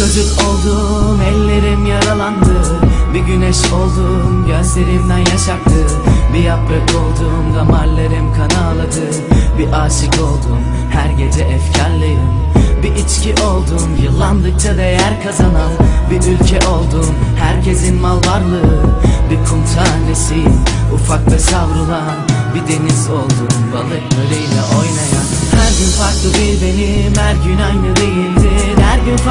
çocuk oldum ellerim yaralandı. Bir güneş oldum gözlerimden yaş aktı. Bir yaprak oldum damarlarım kan ağladı. Bir aşık oldum her gece efkarlıyım. Bir içki oldum yıllandıkça değer kazanan. Bir ülke oldum herkesin mal varlığı. Bir kum tanesiyim ufak ve savrulan. Bir deniz oldum balıklarıyla oynayan. Her gün farklı bir benim her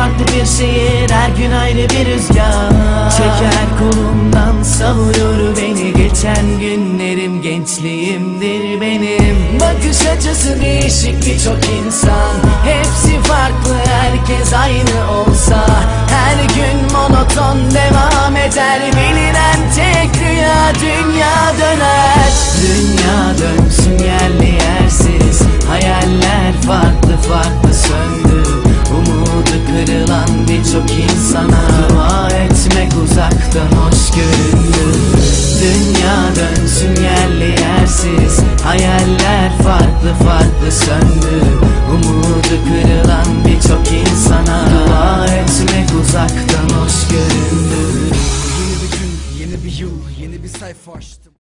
farklı bir şehir her gün ayrı bir rüzgar. Çeker kolumdan savurur beni. Geçen günlerim gençliğimdir benim. Bakış açısı değişik birçok insan. Hepsi farklı herkes aynı olsa. Her gün monoton devam eder. Bilinen tek rüya dünya döner. Dünya dönsün uzaktan hoş göründü. Dünya dönsün yerli yersiz. Hayaller farklı farklı söndü. Umudu kırılan birçok insana Dua etmek uzaktan hoş göründü. Yeni bir gün, yeni bir yıl, yeni bir sayfa açtım.